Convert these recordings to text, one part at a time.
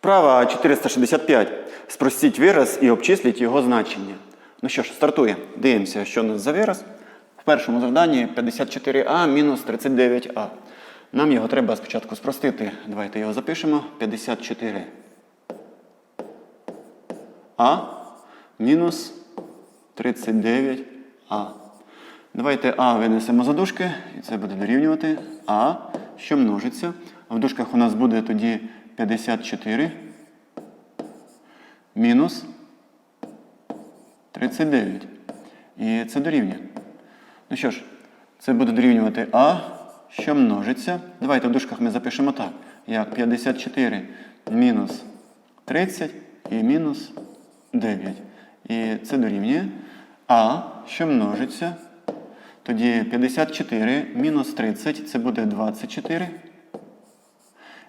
Вправа 465. Спростіть вираз і обчисліть його значення. Ну що ж, стартуємо. Дивимося, що у нас за вираз. В першому завданні 54а мінус 39а. Нам його треба спочатку спростити. Давайте його запишемо. 54а мінус 39а. Давайте А винесемо за дужки, і це буде дорівнювати А, що множиться. В дужках у нас буде тоді 54 мінус 39. І це дорівнює. Ну що ж, це буде дорівнювати А, що множиться. Давайте в дужках ми запишемо так, як 54 мінус 30 і мінус 9. І це дорівнює А, що множиться. Тоді 54 мінус 30 це буде 24.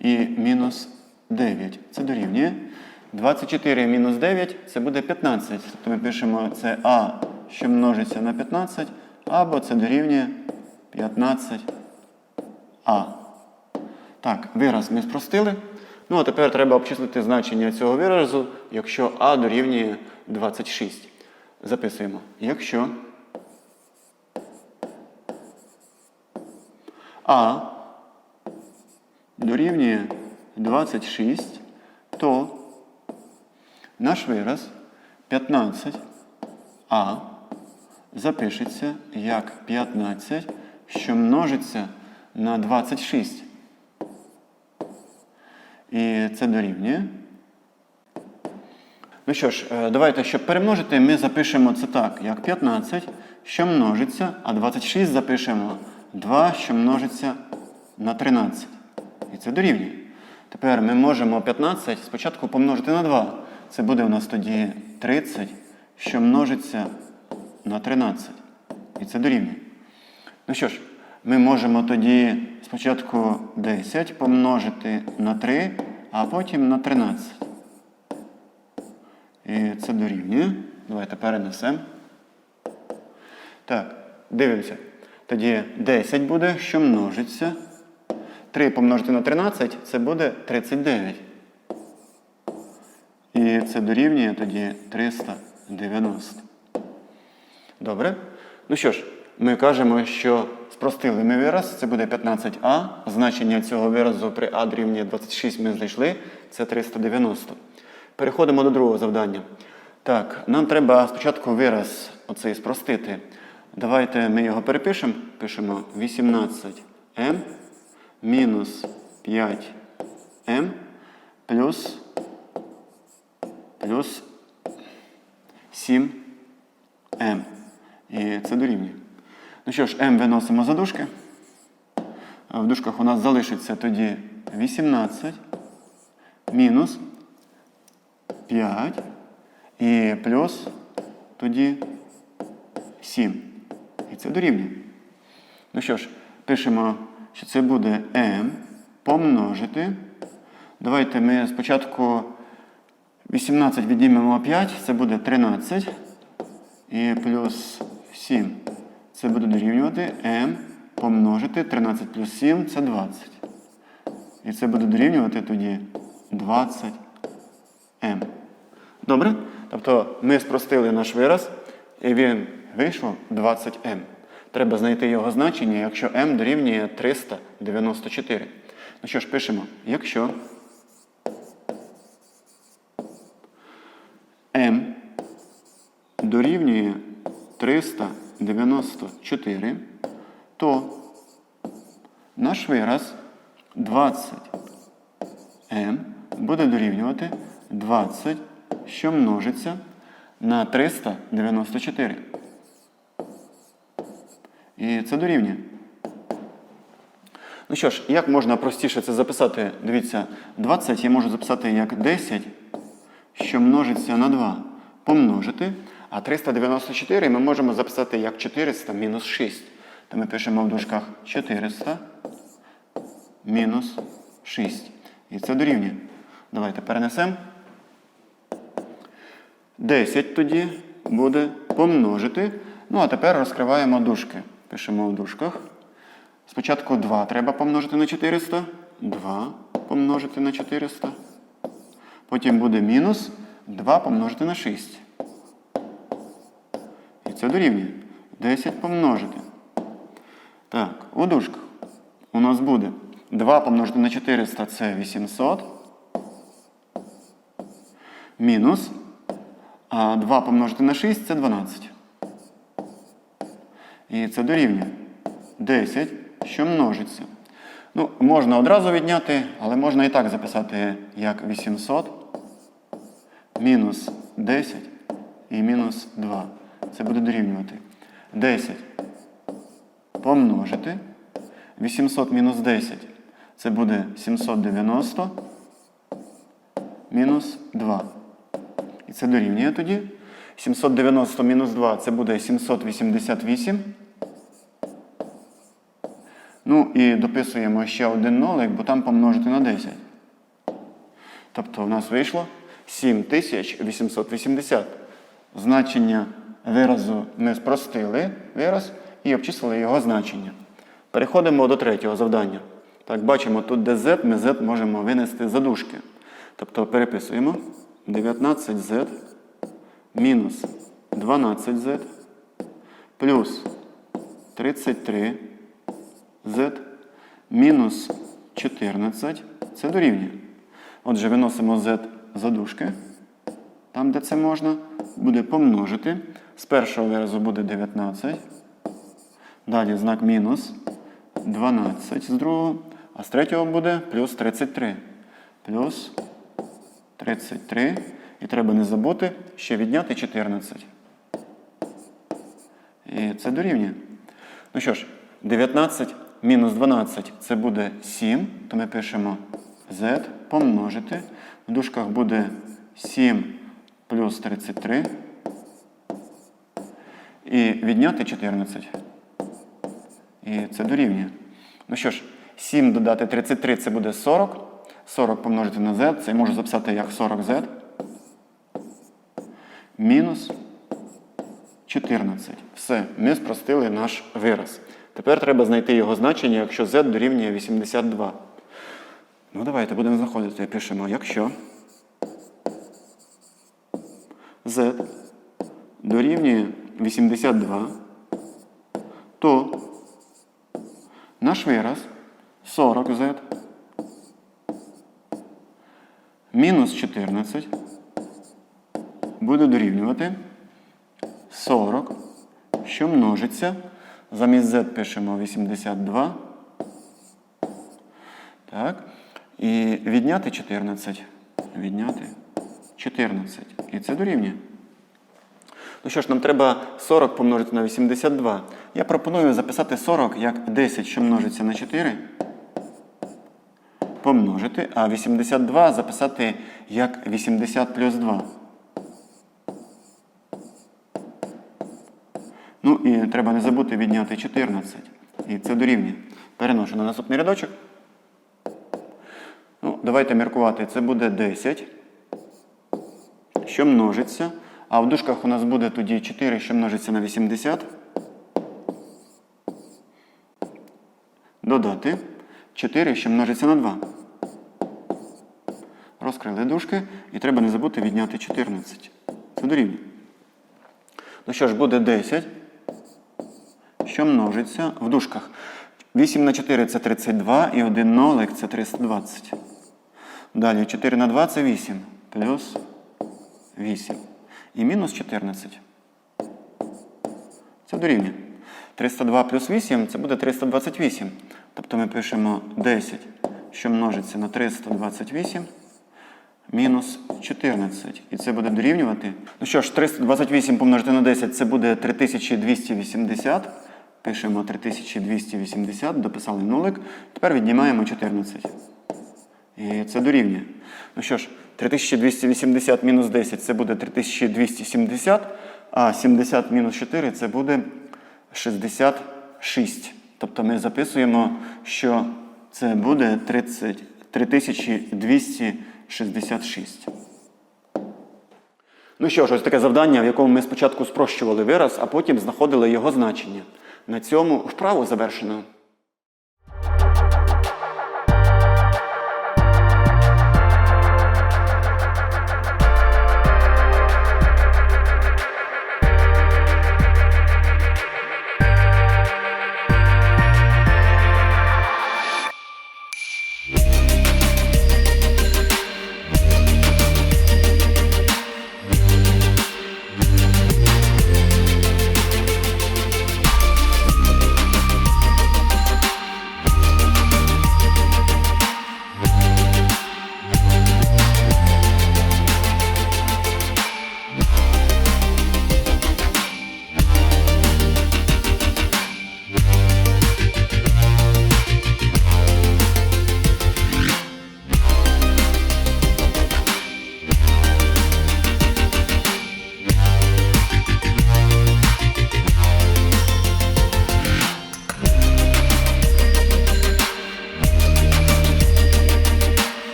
І мінус 9. Це дорівнює. 24 мінус 9 це буде 15. Тобто ми пишемо це А, що множиться на 15, або це дорівнює 15А. Так, вираз ми спростили. Ну, а тепер треба обчислити значення цього виразу, якщо А дорівнює 26. Записуємо. Якщо А дорівнює 26, то наш вираз 15а запишеться як 15, що множиться на 26. І це дорівнює. Ну що ж, е, давайте, щоб перемножити, ми запишемо це так, як 15, що множиться, а 26 запишемо 2, що множиться на 13. І це дорівнює. Тепер ми можемо 15 спочатку помножити на 2. Це буде у нас тоді 30, що множиться на 13. І це дорівнює. Ну що ж, ми можемо тоді спочатку 10 помножити на 3, а потім на 13. І це дорівнює. Давайте перенесемо. Так, дивимося. Тоді 10 буде, що множиться. 3 помножити на 13 це буде 39. І це дорівнює тоді 390. Добре? Ну що ж, ми кажемо, що спростили ми вираз, це буде 15а. Значення цього виразу при а дорівнює 26 ми знайшли, це 390. Переходимо до другого завдання. Так, нам треба спочатку вираз оцей спростити. Давайте ми його перепишемо. Пишемо 18m мінус 5m плюс, плюс 7m. І це дорівнює. Ну що ж, m виносимо за дужки. В дужках у нас залишиться тоді 18 мінус 5 і плюс тоді 7. І це дорівнює. Ну що ж, пишемо, що це буде m помножити. Давайте ми спочатку 18 віднімемо 5, це буде 13. І плюс 7. Це буде дорівнювати m помножити 13 плюс 7 це 20. І це буде дорівнювати тоді 20m. Добре? Тобто ми спростили наш вираз, і він вийшов 20m. Треба знайти його значення, якщо m дорівнює 394. Ну що ж, пишемо, якщо m дорівнює 394, то наш вираз 20m буде дорівнювати 20, що множиться на 394. І це дорівнює. Ну що ж, як можна простіше це записати? Дивіться, 20 я можу записати як 10, що множиться на 2. Помножити. А 394 ми можемо записати як 400 мінус 6. То ми пишемо в дужках 400 мінус 6. І це дорівнює. Давайте перенесемо. 10 тоді буде помножити. Ну, а тепер розкриваємо дужки. Пишемо в дужках. Спочатку 2 треба помножити на 400. 2 помножити на 400. Потім буде мінус 2 помножити на 6. І це дорівнює 10 помножити. Так, у дужках у нас буде 2 помножити на 400 це 800. Мінус. А 2 помножити на 6 це 12. І це дорівнює 10, що множиться. Ну, можна одразу відняти, але можна і так записати як 800 мінус 10 і мінус 2. Це буде дорівнювати 10 помножити. 800 мінус 10 це буде 790 мінус 2. І це дорівнює тоді. 790 мінус 2 це буде 788. Ну і дописуємо ще один нолик, бо там помножити на 10. Тобто в нас вийшло 7880. Значення виразу ми спростили вираз і обчислили його значення. Переходимо до третього завдання. Так, бачимо, тут де z, ми z можемо винести за дужки. Тобто переписуємо 19z мінус 12z плюс 33z мінус 14. Це дорівнює. Отже, виносимо z за дужки. Там, де це можна, буде помножити. З першого виразу буде 19. Далі знак мінус 12 з другого. А з третього буде плюс 33. Плюс 33. І треба не забути ще відняти 14. І це дорівнює. Ну що ж, 19 мінус 12 це буде 7. То ми пишемо z помножити. В дужках буде 7 плюс 33. І відняти 14. І це дорівнює. Ну що ж, 7 додати 33 це буде 40. 40 помножити на z, це я можу записати як 40z. Мінус 14. Все, ми спростили наш вираз. Тепер треба знайти його значення, якщо z дорівнює 82. Ну, давайте будемо знаходити. Пишемо, якщо z дорівнює 82, то наш вираз 40z мінус 14 буде дорівнювати 40, що множиться. Замість z пишемо 82. Так. І відняти 14. Відняти 14. І це дорівнює. Ну що ж, нам треба 40 помножити на 82. Я пропоную записати 40 як 10, що множиться на 4. Помножити, а 82 записати як 80 плюс 2. Ну і треба не забути відняти 14. І це дорівнює. Переношу на наступний рядочок. Ну, давайте міркувати. Це буде 10, що множиться. А в дужках у нас буде тоді 4, що множиться на 80. Додати 4, що множиться на 2. Розкрили дужки. І треба не забути відняти 14. Це дорівнює. Ну що ж, буде 10, що множиться в дужках. 8 на 4 це 32 і 1 нолик це 320. Далі 4 на 2 це 8. Плюс 8. І мінус 14. Це дорівнює. 302 плюс 8 це буде 328. Тобто ми пишемо 10, що множиться на 328. Мінус 14. І це буде дорівнювати. Ну що ж, 328 помножити на 10 це буде 3280. Пишемо 3280, дописали нулик. Тепер віднімаємо 14. І це дорівнює. Ну що ж, 3280 мінус 10 це буде 3270, а 70 мінус 4 це буде 66. Тобто ми записуємо, що це буде 30, 3266. Ну що ж, ось таке завдання, в якому ми спочатку спрощували вираз, а потім знаходили його значення. На цьому вправу завершено.